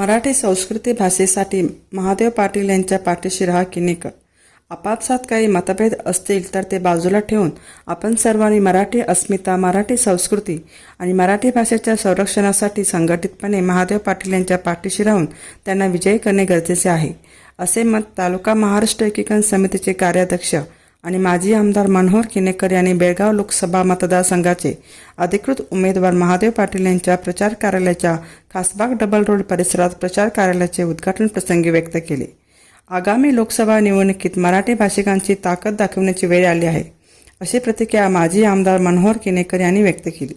मराठी संस्कृती भाषेसाठी महादेव पाटील यांच्या पाठीशी राहा किनेकर आपापसात काही मतभेद असतील तर ते बाजूला ठेवून आपण सर्वांनी मराठी अस्मिता मराठी संस्कृती आणि मराठी भाषेच्या संरक्षणासाठी संघटितपणे महादेव पाटील यांच्या पाठीशी राहून त्यांना विजयी करणे गरजेचे आहे. असे मत तालुका महाराष्ट्र एकीकरण समितीचे कार्याध्यक्ष आणि माजी आमदार मनोहर किनेकर यांनी बेळगाव लोकसभा मतदारसंघाचे अधिकृत उमेदवार महादेव पाटील यांच्या प्रचार कार्यालयाच्या खासबाग डबल रोड परिसरात प्रचार कार्यालयाचे उद्घाटन प्रसंगी व्यक्त केले. आगामी लोकसभा निवडणुकीत मराठी भाषिकांची ताकद दाखवण्याची वेळ आली आहे अशी प्रतिक्रिया माजी आमदार मनोहर किनेकर यांनी व्यक्त केली.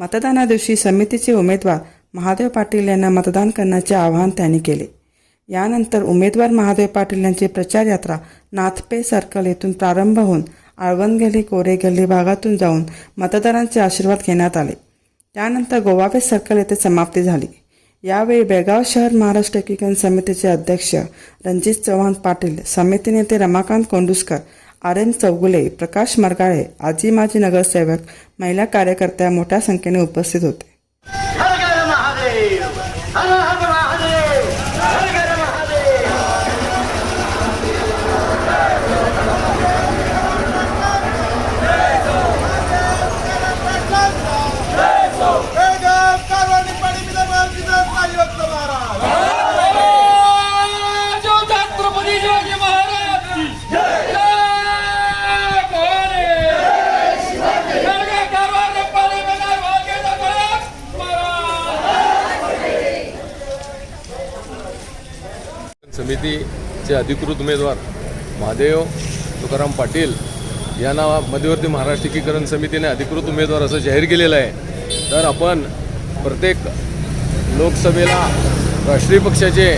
मतदानादिवशी समितीचे उमेदवार महादेव पाटील यांना मतदान करण्याचे आवाहन त्यांनी केले. यानंतर उमेदवार महादेव पाटील यांची प्रचार यात्रा नाथपे सर्कल येथून प्रारंभ होऊन आळवण गल्ली कोरे गल्ली भागातून जाऊन मतदारांचे आशीर्वाद घेण्यात आले. त्यानंतर गोवावे सर्कल येथे समाप्ती झाली. यावेळी बेळगाव शहर महाराष्ट्र एकीकरण समितीचे अध्यक्ष रणजित चव्हाण पाटील समिती नेते रमाकांत कोंडुसकर आर एन चौगुले प्रकाश मरगाळे आजी माजी नगरसेवक महिला कार्यकर्त्या मोठ्या संख्येने उपस्थित होते. समितीचे अधिकृत उमेदवार महादेव तुकाराम पाटील यांना मध्यवर्ती महाराष्ट्र एकीकरण समितीने अधिकृत उमेदवार असं जाहीर केलेलं आहे. तर आपण प्रत्येक लोकसभेला राष्ट्रीय पक्षाचे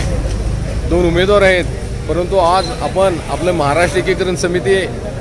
दोन उमेदवार आहेत. परंतु आज आपण आपलं महाराष्ट्र एकीकरण समिती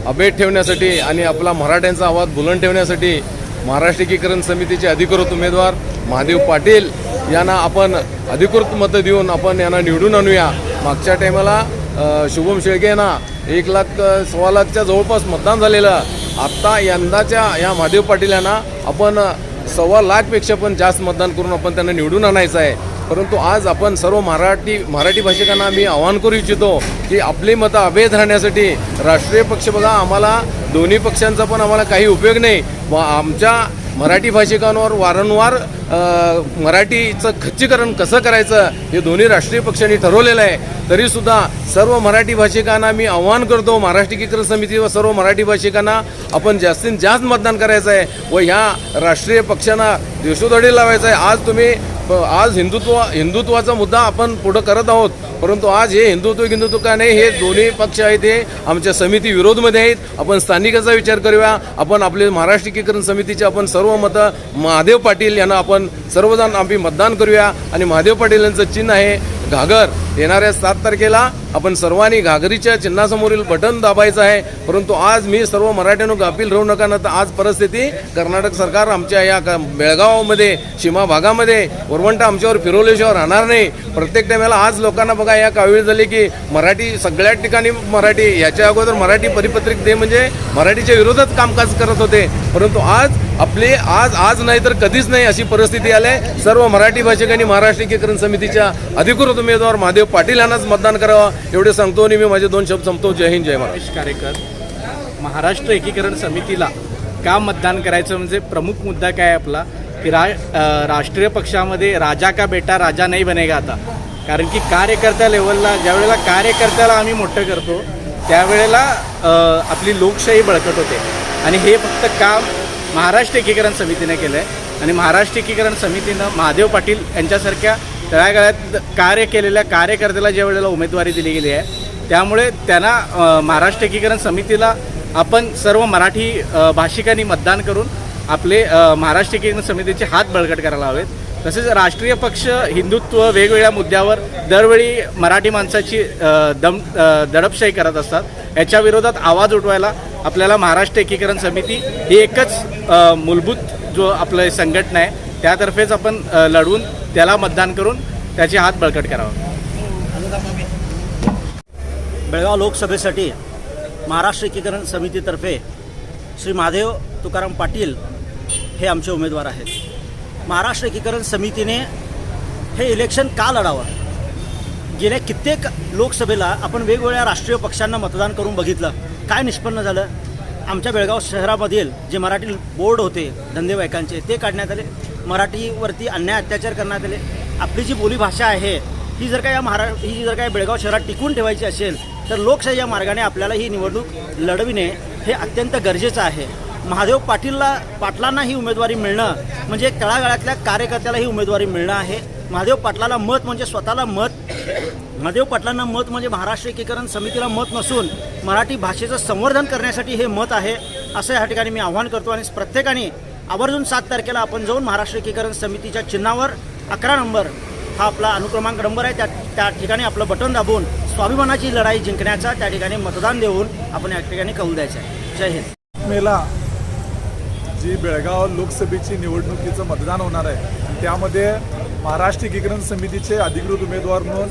अभेट ठेवण्यासाठी आणि आपला मराठ्यांचा आवाज बुलंद ठेवण्यासाठी महाराष्ट्र एकीकरण समितीचे अधिकृत उमेदवार महादेव पाटील यांना आपण अधिकृत मतं देऊन आपण यांना निवडून आणूया. मागच्या टायमाला शुभम शेळके यांना एक लाख सव्वा लाखच्या जवळपास मतदान झालेलं. आत्ता यंदाच्या या महादेव पाटील यांना आपण सव्वा लाखपेक्षा पण जास्त मतदान करून आपण त्यांना निवडून आणायचं आहे. परंतु आज आपण सर्व मराठी मराठी भाषिकांना आम्ही आवाहन करू इच्छितो की आपली मतं अभेद राहण्यासाठी राष्ट्रीय पक्ष बघा आम्हाला दोन्ही पक्षांचा पण आम्हाला काही उपयोग नाही. व आमच्या मराठी भाषिकांवर वारंवार मराठीचं खच्चीकरण कसं करायचं हे दोन्ही राष्ट्रीय पक्षांनी ठरवलेलं आहे. तरीसुद्धा सर्व मराठी भाषिकांना मी आव्हान करतो महाराष्ट्र एकीकरण समिती व सर्व मराठी भाषिकांना आपण जास्तीत जास्त मतदान करायचं आहे व ह्या राष्ट्रीय पक्षांना देशोधडी लावायचं आहे. आज तुम्ही आज हिंदुत्व हिंदुत्वाचा मुद्दा आपण पुढं करत आहोत. परंतु आज हे हिंदुत्व हिंदुत्व का नाही हे दोन्ही पक्ष आहेत हे आमच्या समिती विरोधमध्ये आहेत. आपण स्थानिकाचा विचार करूया. आपण आपले महाराष्ट्र एकीकरण समितीचे आपण सर्व मतं महादेव पाटील यांना आपण सर्वजण आम्ही मतदान करूया. आणि महादेव पाटील यांचं चिन्ह आहे घागर. येणाऱ्या सात तारखेला आपण सर्वांनी घागरीच्या चिन्हासमोरील बटन दाबायचं आहे. परंतु आज मी सर्व मराठ्यांनो गाफील राहू नका ना तर आज परिस्थिती कर्नाटक सरकार आमच्या या क- बेळगावमध्ये सीमा भागामध्ये वरवंटा आमच्यावर फिरवल्याशिवाय राहणार नाही. प्रत्येक टायमाला आज लोकांना बघा या कावीळ झाली की मराठी सगळ्या ठिकाणी मराठी याच्या अगोदर मराठी परिपत्रिक दे म्हणजे मराठीच्या विरोधात कामकाज करत होते. परंतु आज आपले आज आज नाही तर कधीच नाही अशी परिस्थिती आली आहे सर्व मराठी भाषिकांनी महाराष्ट्र एकीकरण समितीच्या अधिकृत उमेदवार महादेव पाटील यांनाच मतदान करावं एवढे सांगतो आणि मी माझे दोन शब्द संपतो. जय हिंद जय महाराष्ट्र. कार्यकर महाराष्ट्र एकीकरण समितीला का मतदान करायचं? म्हणजे प्रमुख मुद्दा काय आपला? की रा राष्ट्रीय पक्षामध्ये राजा का बेटा राजा नाही बनेगा आता. कारण की कार्यकर्त्या लेवलला ज्यावेळेला कार्यकर्त्याला आम्ही मोठं करतो त्यावेळेला आपली लोकशाही बळकट होते. आणि हे फक्त काम महाराष्ट्र एकीकरण समितीने केलं आहे आणि महाराष्ट्र एकीकरण समितीनं महादेव पाटील यांच्यासारख्या तळागाळ्यात कार्य केलेल्या कार्यकर्त्याला ज्या वेळेला उमेदवारी दिली गेली आहे त्यामुळे त्यांना महाराष्ट्र एकीकरण समितीला आपण सर्व मराठी भाषिकांनी मतदान करून आपले महाराष्ट्र एकीकरण समितीचे हात बळकट करायला हवेत. तसेच राष्ट्रीय पक्ष हिंदुत्व वेगवेगळ्या मुद्द्यावर दरवेळी मराठी माणसाची दम दडपशाही करत असतात. याच्या विरोधात आवाज उठवायला आपल्याला महाराष्ट्र एकीकरण समिती ही एकच मूलभूत जो आपलं संघटना आहे त्यातर्फेच आपण लढवून त्याला मतदान करून त्याचे हात बळकट करावा. बेळगाव लोकसभेसाठी महाराष्ट्र एकीकरण समितीतर्फे श्री महादेव तुकाराम पाटील हे आमचे उमेदवार आहेत. महाराष्ट्र एकीकरण समितीने हे इलेक्शन का लढावं? गेल्या कित्येक लोकसभेला आपण वेगवेगळ्या राष्ट्रीय पक्षांना मतदान करून बघितलं. काय निष्पन्न झालं? आमच्या बेळगाव शहरामधील जे मराठी बोर्ड होते धंदेवाईकांचे ते काढण्यात आले. मराठीवरती अन्याय अत्याचार करण्यात आले. आपली जी बोलीभाषा आहे ही जर का या महारा ही जर का या बेळगाव शहरात टिकून ठेवायची असेल तर लोकशाही या मार्गाने आपल्याला ही निवडणूक लढविणे हे अत्यंत गरजेचं आहे. महादेव पाटीलला पाटलांना ही उमेदवारी मिळणं म्हणजे तळागाळातल्या कार्यकर्त्याला ही उमेदवारी मिळणं आहे. महादेव पाटलाला मत म्हणजे स्वतःला मत. महादेव पाटलांना मत म्हणजे महाराष्ट्र एकीकरण समितीला मत नसून मराठी भाषेचं संवर्धन करण्यासाठी हे मत आहे असं या ठिकाणी मी आव्हान करतो आणि प्रत्येकाने आवर्जून सात तारखेला आपण जाऊन महाराष्ट्र एकीकरण समितीच्या चिन्हावर अकरा नंबर हा आपला अनुक्रमांक नंबर आहे. त्या त्या ठिकाणी आपलं बटन दाबून स्वाभिमानाची लढाई जिंकण्याचा त्या ठिकाणी मतदान देऊन आपण या ठिकाणी कौल द्यायचं आहे. जय हिंद. मेला जी बेळगाव लोकसभेची निवडणुकीचं मतदान होणार आहे त्यामध्ये महाराष्ट्र एकीकरण समितीचे अधिकृत उमेदवार म्हणून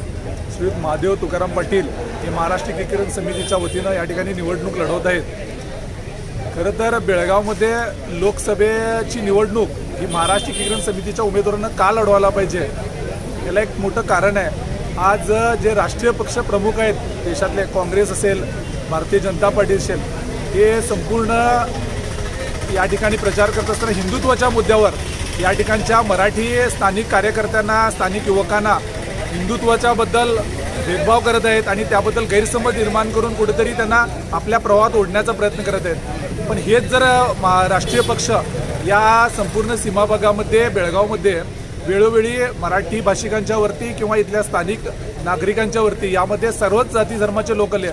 श्री महादेव तुकाराम पाटील हे महाराष्ट्र एकीकरण समितीच्या वतीनं या ठिकाणी निवडणूक लढवत आहेत. खरं तर बेळगावमध्ये लोकसभेची निवडणूक ही महाराष्ट्र एकीकरण समितीच्या उमेदवारांना का लढवायला पाहिजे याला एक मोठं कारण आहे. आज जे राष्ट्रीय पक्ष प्रमुख आहेत देशातले काँग्रेस असेल भारतीय जनता पार्टी असेल हे संपूर्ण या ठिकाणी प्रचार करत असताना हिंदुत्वाच्या मुद्द्यावर या ठिकाणच्या मराठी स्थानिक कार्यकर्त्यांना स्थानिक युवकांना हिंदुत्वाच्या बद्दल भेदभाव करत आहेत आणि त्याबद्दल गैरसमज निर्माण करून कुठेतरी त्यांना आपल्या प्रवाहात ओढण्याचा प्रयत्न करत आहेत. पण हेच जर मा- राष्ट्रीय पक्ष या संपूर्ण सीमाभागामध्ये बेळगावमध्ये वेळोवेळी मराठी भाषिकांच्यावरती किंवा इथल्या स्थानिक नागरिकांच्यावरती यामध्ये सर्वच जाती धर्माचे लोकल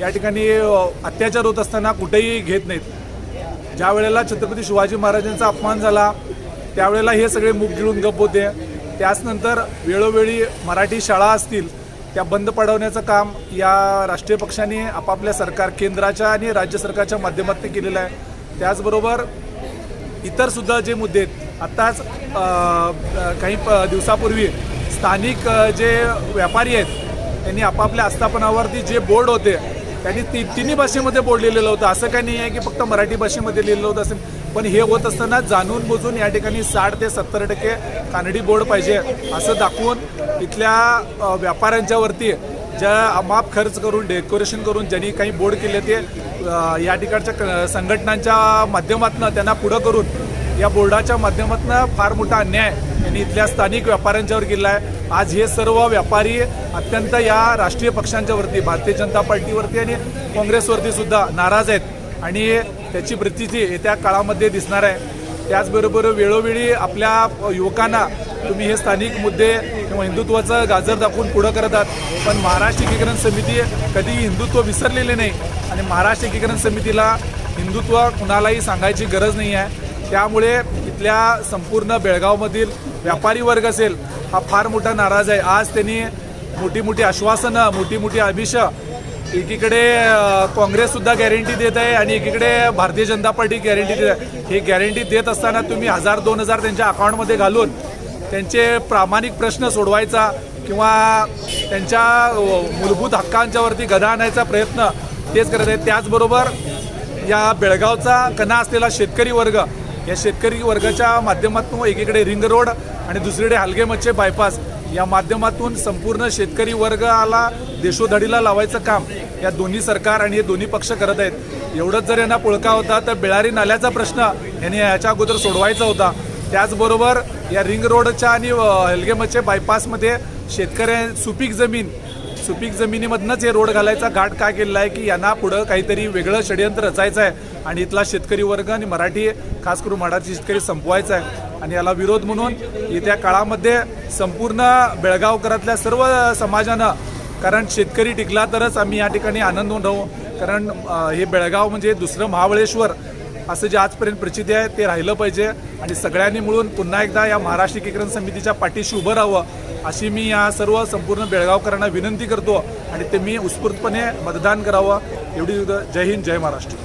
या ठिकाणी अत्याचार होत असताना कुठेही घेत नाहीत. ज्या वेळेला छत्रपती शिवाजी महाराजांचा अपमान झाला त्यावेळेला हे सगळे मुख गिळून गप होते. त्याचनंतर वेळोवेळी मराठी शाळा असतील त्या बंद पडवण्याचं काम या राष्ट्रीय पक्षाने आपापल्या सरकार केंद्राच्या आणि राज्य सरकारच्या माध्यमातून केलेलं आहे. त्याचबरोबर इतर सुद्धा जे मुद्दे आहेत आत्ताच काही प- दिवसापूर्वी स्थानिक जे व्यापारी आहेत त्यांनी आपापल्या आस्थापनावरती जे बोर्ड होते त्यांनी ती तिन्ही भाषेमध्ये बोर्ड लिहिलेलं होतं. असं काही नाही आहे की फक्त मराठी भाषेमध्ये लिहिलेलं होतं असेल. पण हे होत असताना जाणून बुजून या ठिकाणी साठ ते सत्तर टक्के कानडी बोर्ड पाहिजे असं दाखवून इथल्या व्यापाऱ्यांच्यावरती ज्या माप खर्च करून डेकोरेशन करून ज्यांनी काही बोर्ड केले ते या ठिकाणच्या क- संघटनांच्या माध्यमातून त्यांना पुढं करून या बोर्डाच्या माध्यमातून फार मोठा अन्याय आणि इथल्या स्थानिक व्यापाऱ्यांच्यावर गेला आहे. आज हे सर्व व्यापारी अत्यंत या राष्ट्रीय पक्षांच्यावरती भारतीय जनता पार्टीवरती आणि काँग्रेसवरती सुद्धा नाराज आहेत. आणि त्याची प्रचिती येत्या काळामध्ये दिसणार आहे. त्याचबरोबर वेळोवेळी आपल्या युवकांना तुम्ही हे स्थानिक मुद्दे किंवा हिंदुत्वाचं गाजर दाखवून पुढं करत आहात. पण महाराष्ट्र एकीकरण समिती कधी हिंदुत्व विसरलेले नाही. आणि महाराष्ट्र एकीकरण समितीला हिंदुत्व कुणालाही सांगायची गरज नाही आहे. त्यामुळे इथल्या संपूर्ण बेळगावमधील व्यापारी वर्ग असेल हा फार मोठा नाराज आहे. आज त्यांनी मोठी मोठी आश्वासनं मोठी मोठी आमिष एकीकडे काँग्रेससुद्धा गॅरंटी देत आहे आणि एकीकडे भारतीय जनता पार्टी गॅरंटी देत आहे. हे गॅरंटी देत असताना तुम्ही हजार दोन हजार त्यांच्या अकाउंटमध्ये घालून त्यांचे प्रामाणिक प्रश्न सोडवायचा किंवा त्यांच्या मूलभूत हक्कांच्यावरती गदा आणायचा प्रयत्न तेच करत आहेत. त्याचबरोबर या बेळगावचा कणा असलेला शेतकरी वर्ग या शेतकरी वर्गाच्या माध्यमातून एकीकडे रिंग रोड आणि दुसरीकडे हलगे मच्छे बायपास या माध्यमातून संपूर्ण शेतकरी वर्गाला देशोधडीला लावायचं काम या दोन्ही सरकार आणि हे दोन्ही पक्ष करत आहेत. एवढंच जर यांना पुळका होता तर बेळारी नाल्याचा प्रश्न यांनी ह्याच्या अगोदर सोडवायचा होता. त्याचबरोबर या रिंग रोडच्या आणि अ, हलगे मच्छे बायपासमध्ये शेतकऱ्या सुपीक जमीन सुपीक जमिनीमधनंच हे रोड घालायचा घाट काय केलेला आहे की यांना पुढं काहीतरी वेगळं षडयंत्र रचायचं आहे? आणि इथला शेतकरी वर्ग आणि मराठी खास करून मराठी शेतकरी संपवायचा आहे. आणि याला विरोध म्हणून येत्या काळामध्ये संपूर्ण बेळगावकरातल्या सर्व समाजानं कारण शेतकरी टिकला तरच आम्ही या ठिकाणी आनंद होऊन राहू. कारण हे बेळगाव म्हणजे दुसरं महाबळेश्वर. असं जे आजपर्यंत प्रचिती आहे ते राहिलं पाहिजे. आणि सगळ्यांनी मिळून पुन्हा एकदा या महाराष्ट्र एकीकरण समितीच्या पाठीशी उभं राहावं अशी मी या सर्व संपूर्ण बेळगावकरांना विनंती करतो. आणि ते मी उत्स्फूर्तपणे मतदान करावं. एवढी जय हिंद जय महाराष्ट्र.